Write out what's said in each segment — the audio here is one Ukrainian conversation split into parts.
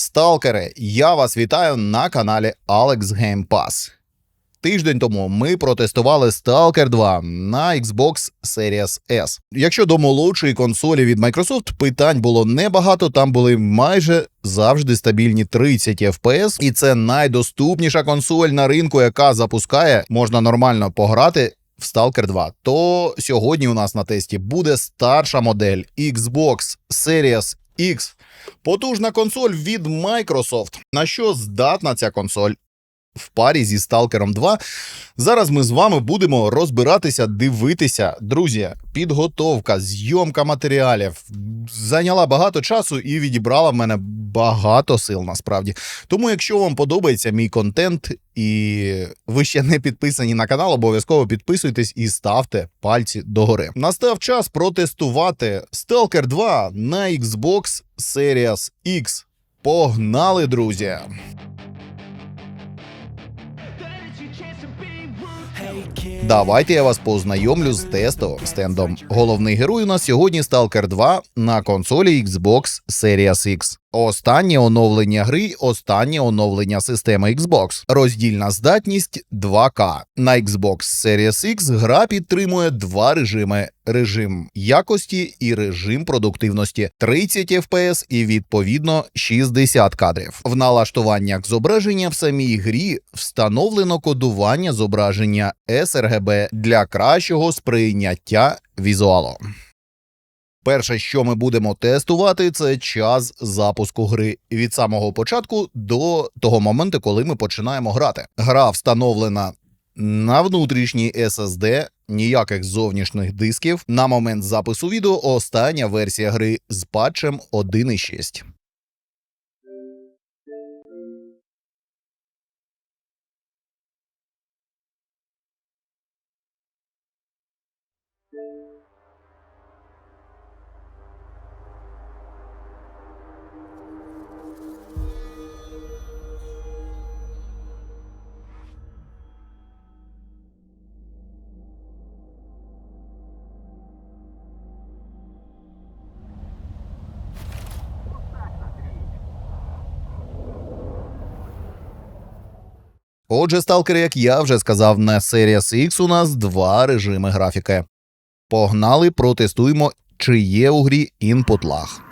Сталкери, я вас вітаю на каналі Alex Game Pass. Тиждень тому ми протестували Stalker 2 на Xbox Series S. Якщо до молодшої консолі від Microsoft питань було небагато, там були майже завжди стабільні 30 FPS, і це найдоступніша консоль на ринку, яка запускає, можна нормально пограти. В Stalker 2, то сьогодні у нас на тесті буде старша модель Xbox Series X. Потужна консоль від Microsoft. На що здатна ця консоль? В парі зі Stalker 2. Зараз ми з вами будемо розбиратися, дивитися. Друзі, підготовка, зйомка матеріалів зайняла багато часу і відібрала в мене багато сил насправді. Тому, якщо вам подобається мій контент і ви ще не підписані на канал, обов'язково підписуйтесь і ставте пальці догори. Настав час протестувати Stalker 2 на Xbox Series X. Погнали, друзі! Давайте я вас познайомлю з тестовим стендом. Головний герой у нас сьогодні Stalker 2 на консолі Xbox Series X. Останнє оновлення гри, останнє оновлення системи Xbox. Роздільна здатність 2К. На Xbox Series X гра підтримує два режими: режим якості і режим продуктивності 30 FPS і відповідно 60 кадрів. В налаштуваннях зображення в самій грі встановлено кодування зображення sRGB для кращого сприйняття візуалу. Перше, що ми будемо тестувати, це час запуску гри від самого початку до того моменту, коли ми починаємо грати. Гра встановлена на внутрішній SSD, ніяких зовнішніх дисків. На момент запису відео остання версія гри з патчем 1.6. Отже, сталкери, як я вже сказав, на Series X у нас два режими графіки. Погнали, протестуємо, чи є у грі інпут lag.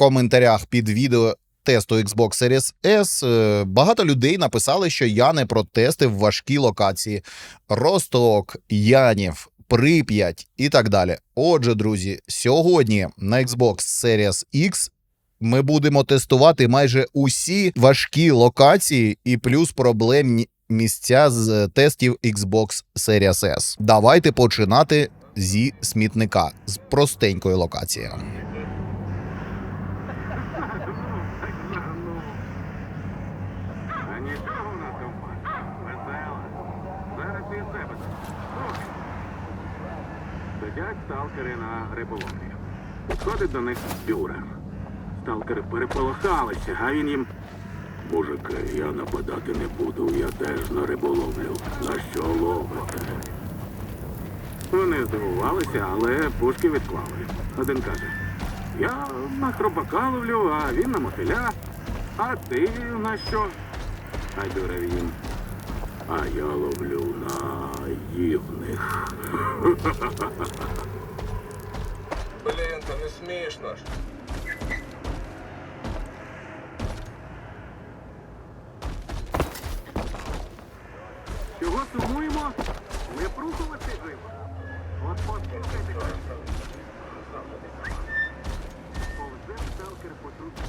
Коментарях під відео тесту Xbox Series S е, багато людей написали, що я не протестив важкі локації: Росток, Янів, Прип'ять і так далі. Отже, друзі, сьогодні на Xbox Series X ми будемо тестувати майже усі важкі локації і плюс проблемні місця з тестів Xbox Series S. Давайте починати зі смітника з простенької локації. А нічого у нас дома. Весело. Вчать сталкери на риболовлі. Підходить до них бюрер. Сталкери переполохалися, а він їм. Мужики, я нападати не буду, я теж на риболовлю. На що ловите? Вони здивувалися, але пушки відклали. Один каже: Я на хробака ловлю, а він на мотиля. А ти на що? А бюрер їм. А я ловлю на ївних. Блін, це не смішно ж. Чого сумуємо? Не прухувати жив. От послухайте. Повзе сталкер по трубі.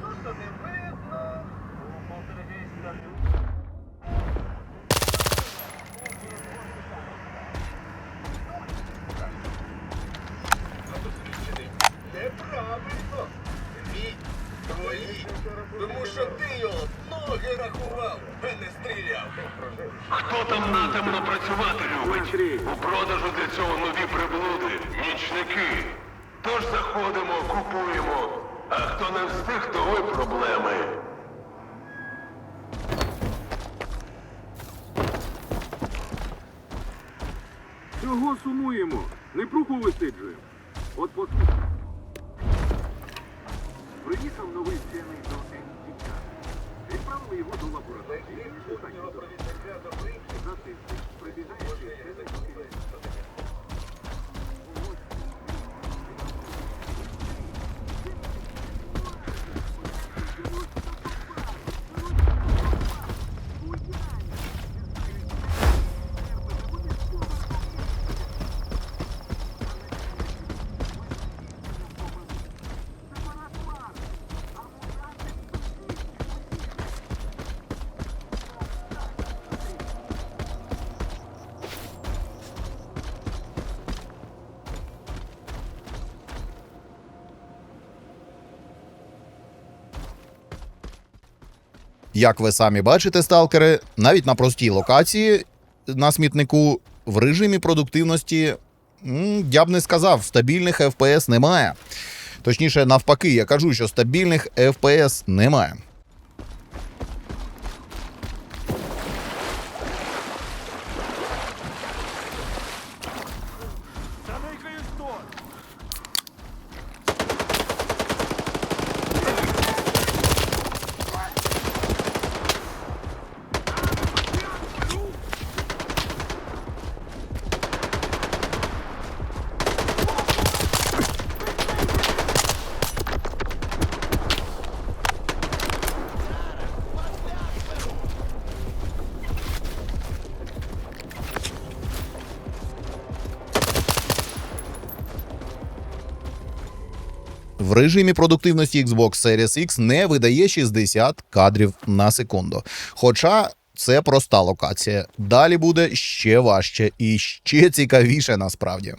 Просто не видно. Неправильно. Мій, твої. Тому що ти його ноги рахував, а не стріляв. Хто там натомно працювати любить? У продажу для цього нові приблуди, нічники. Тож заходимо, купуємо. А хто не встиг, то ви проблеми. Чого сумуємо? Не пруху висиджуємо. От послухай. Приїхав новий вчений до НТК. Відправили його до лабораторії. За тиждень прибігає Як ви самі бачите, сталкери, навіть на простій локації на смітнику в режимі продуктивності, я б не сказав, стабільних FPS немає. Точніше, навпаки, я кажу, що стабільних FPS немає. В режимі продуктивності Xbox Series X не видає 60 кадрів на секунду. Хоча це проста локація. Далі буде ще важче і ще цікавіше насправді.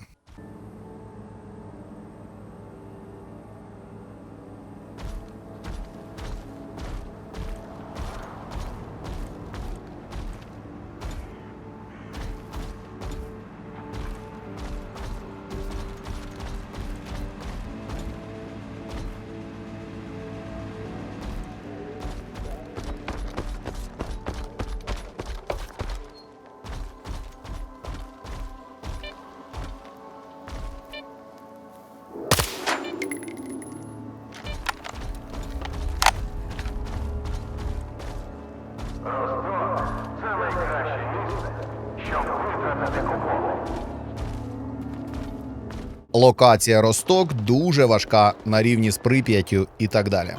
Локація Росток дуже важка на рівні з Прип'яттю і так далі.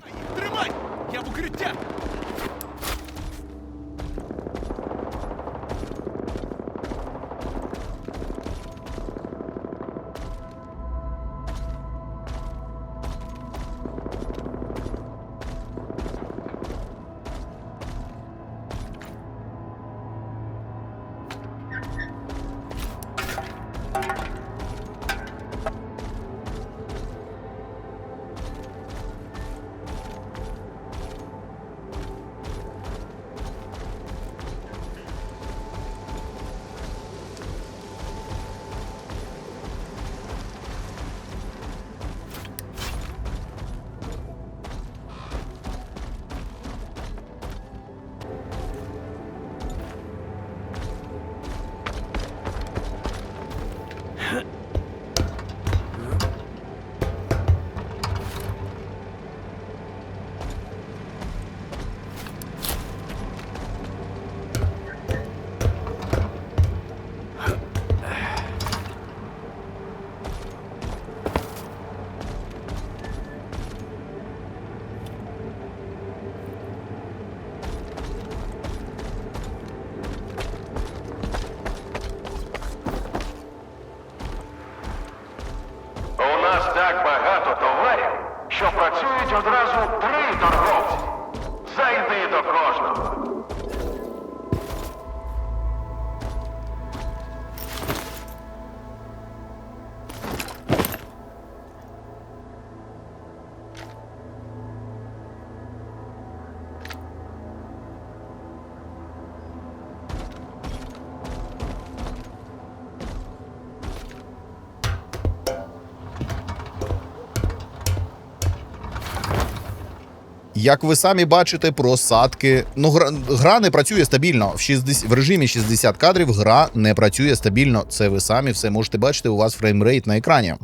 Як ви самі бачите, просадки. Ну, гра, гра не працює стабільно. В 60, в режимі 60 кадрів гра не працює стабільно. Це ви самі все можете бачити. У вас фреймрейт на екрані.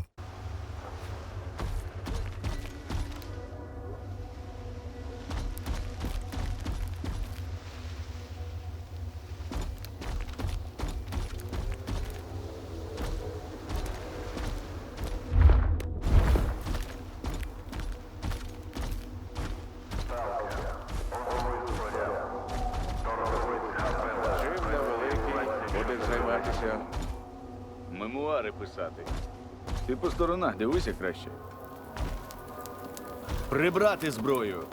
Дивися краще. Прибрати зброю.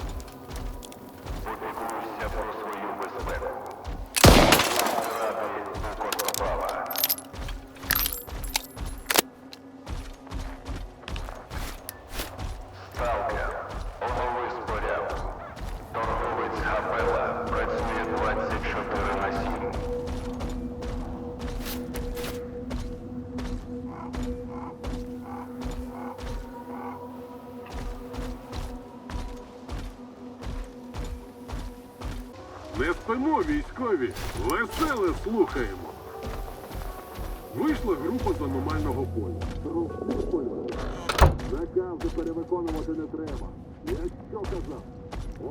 Слухаємо. Вийшла група з аномального поля. Розслідування. Накази перевиконувати не треба. Я що казав?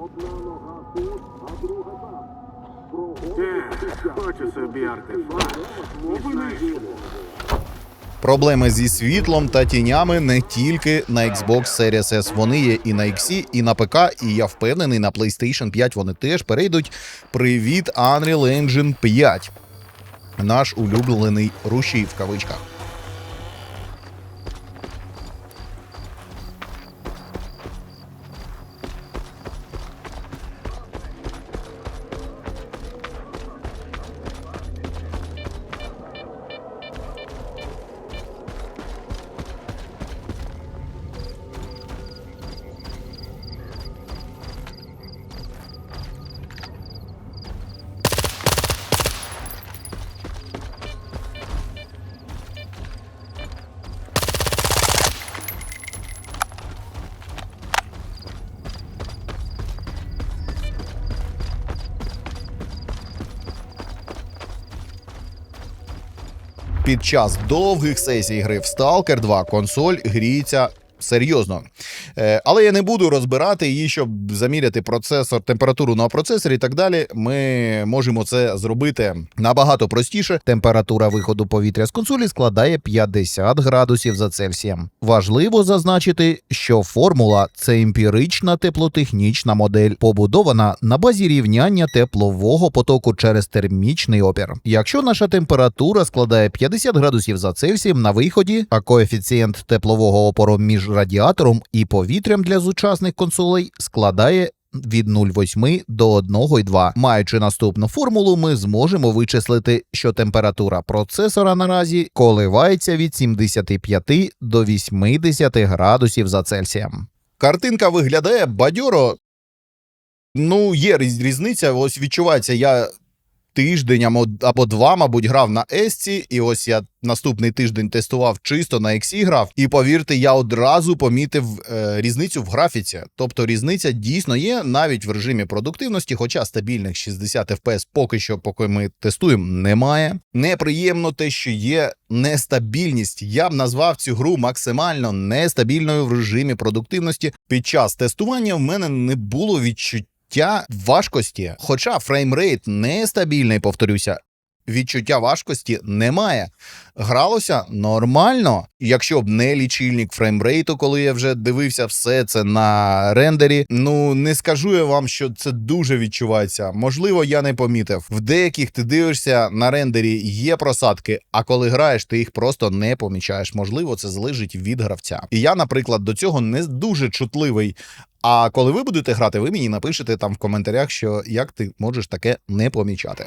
Одна нога тут, а друга там. Хочу собі артефакт. І знайду. Проблеми зі світлом та тінями не тільки на Xbox Series S. Вони є і на X, і на ПК, і я впевнений, на PlayStation 5 вони теж перейдуть. Привіт, Unreal Engine 5. Наш улюблений рушій в кавичках. Під час довгих сесій гри в Stalker 2 консоль гріється. Серйозно, але я не буду розбирати її, щоб заміряти процесор, температуру на процесорі і так далі. Ми можемо це зробити набагато простіше. Температура виходу повітря з консолі складає 50 градусів за Цельсієм. Важливо зазначити, що формула це емпірична теплотехнічна модель, побудована на базі рівняння теплового потоку через термічний опір. Якщо наша температура складає 50 градусів за Цельсієм на виході, а коефіцієнт теплового опору між радіатором і повітрям для сучасних консолей складає від 0,8 до 1,2. Маючи наступну формулу, ми зможемо вичислити, що температура процесора наразі коливається від 75 до 80 градусів за Цельсієм. Картинка виглядає бадьоро. Ну, є різниця. Ось відчувається, я тиждень або, або два, мабуть, грав на Есці, і ось я наступний тиждень тестував чисто на Ексі грав. І повірте, я одразу помітив е, різницю в графіці. Тобто різниця дійсно є навіть в режимі продуктивності, хоча стабільних 60 FPS поки що, поки ми тестуємо, немає. Неприємно те, що є нестабільність. Я б назвав цю гру максимально нестабільною в режимі продуктивності. Під час тестування в мене не було відчуття важкості, хоча фреймрейт нестабільний, повторюся. Відчуття важкості немає. Гралося нормально. Якщо б не лічильник фреймрейту, коли я вже дивився все це на рендері. Ну не скажу я вам, що це дуже відчувається. Можливо, я не помітив. В деяких ти дивишся на рендері є просадки, а коли граєш, ти їх просто не помічаєш. Можливо, це залежить від гравця. І я, наприклад, до цього не дуже чутливий. А коли ви будете грати, ви мені напишете там в коментарях, що як ти можеш таке не помічати.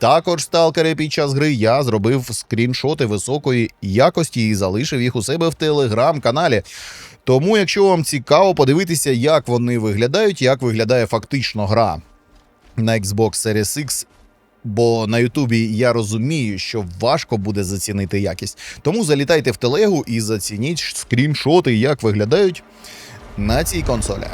Також сталкери під час гри я зробив скріншоти високої якості і залишив їх у себе в телеграм-каналі. Тому, якщо вам цікаво подивитися, як вони виглядають, як виглядає фактично гра на Xbox Series X, бо на Ютубі я розумію, що важко буде зацінити якість. Тому залітайте в телегу і зацініть скріншоти, як виглядають на цій консолі.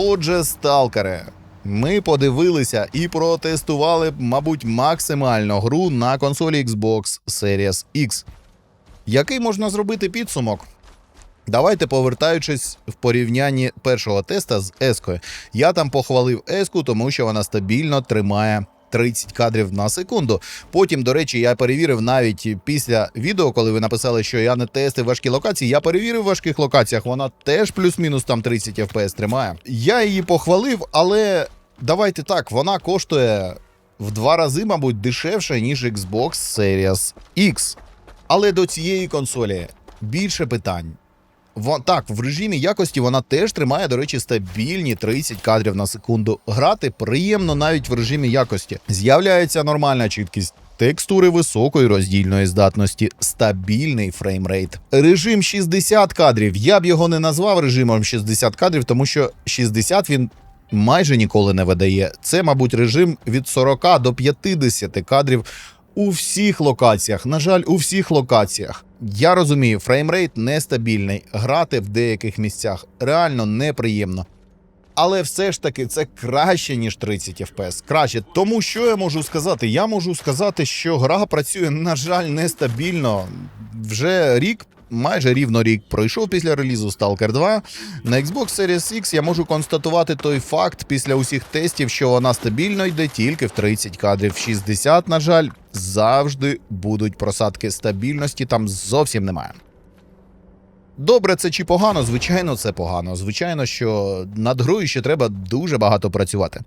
Отже, сталкери, ми подивилися і протестували, мабуть, максимально гру на консолі Xbox Series X. Який можна зробити підсумок? Давайте повертаючись в порівнянні першого теста з Ескою. Я там похвалив Еску, тому що вона стабільно тримає 30 кадрів на секунду. Потім, до речі, я перевірив навіть після відео, коли ви написали, що я не тестив важкі локації. Я перевірив в важких локаціях. Вона теж плюс-мінус там 30 FPS тримає. Я її похвалив, але давайте так, вона коштує в два рази, мабуть, дешевше, ніж Xbox Series X. Але до цієї консолі більше питань. Так, в режимі якості вона теж тримає, до речі, стабільні 30 кадрів на секунду. Грати приємно навіть в режимі якості. З'являється нормальна чіткість. Текстури високої роздільної здатності, стабільний фреймрейт. Режим 60 кадрів. Я б його не назвав режимом 60 кадрів, тому що 60 він майже ніколи не видає. Це, мабуть, режим від 40 до 50 кадрів у всіх локаціях. На жаль, у всіх локаціях. Я розумію, фреймрейт нестабільний. Грати в деяких місцях реально неприємно. Але все ж таки це краще, ніж 30 FPS. Краще. Тому що я можу сказати? Я можу сказати, що гра працює, на жаль, нестабільно. Вже рік, майже рівно рік пройшов після релізу Stalker 2. На Xbox Series X я можу констатувати той факт після усіх тестів, що вона стабільно йде тільки в 30 кадрів. В 60, на жаль, завжди будуть просадки стабільності, там зовсім немає. Добре, це чи погано? Звичайно, це погано. Звичайно, що над грою ще треба дуже багато працювати.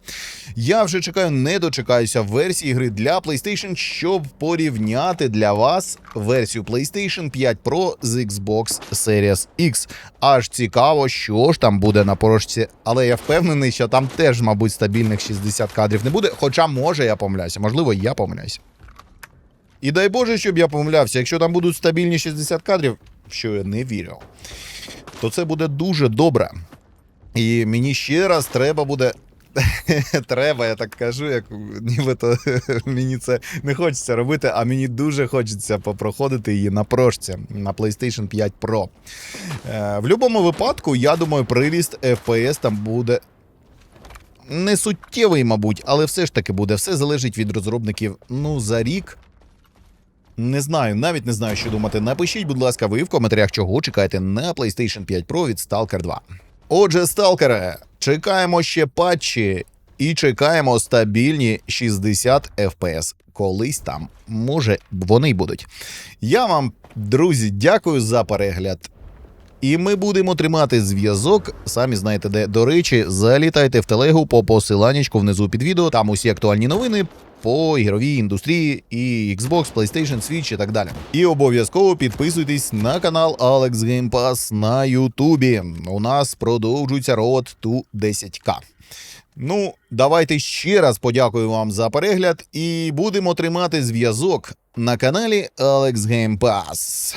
Я вже чекаю, не дочекаюся версії гри для PlayStation, щоб порівняти для вас версію PlayStation 5 Pro з Xbox Series X. Аж цікаво, що ж там буде на порожці, але я впевнений, що там теж, мабуть, стабільних 60 кадрів не буде. Хоча, може, я помиляюся, можливо, я помиляюся. І дай Боже, щоб я помилявся, якщо там будуть стабільні 60 кадрів, що я не вірю, то це буде дуже добре. І мені ще раз треба буде Треба, я так кажу, як нібито мені це не хочеться робити, а мені дуже хочеться попроходити її на прошці на PlayStation 5 Pro. Е, в будь-якому випадку, я думаю, приріст FPS там буде. Не суттєвий, мабуть, але все ж таки буде. Все залежить від розробників. Ну, за рік. Не знаю, навіть не знаю, що думати. Напишіть, будь ласка, ви в коментарях, чого чекаєте на PlayStation 5 Pro від Stalker 2. Отже, сталкери, чекаємо ще патчі і чекаємо стабільні 60 FPS. Колись там, може, вони й будуть. Я вам, друзі, дякую за перегляд. І ми будемо тримати зв'язок. Самі знаєте, де. До речі, залітайте в телегу по посиланнячку внизу під відео. Там усі актуальні новини по ігровій індустрії і Xbox, PlayStation, Switch і так далі. І обов'язково підписуйтесь на канал Alex Game Pass на Ютубі. У нас продовжується рот ту 10к. Ну, давайте ще раз подякую вам за перегляд і будемо тримати зв'язок на каналі Alex Game Pass.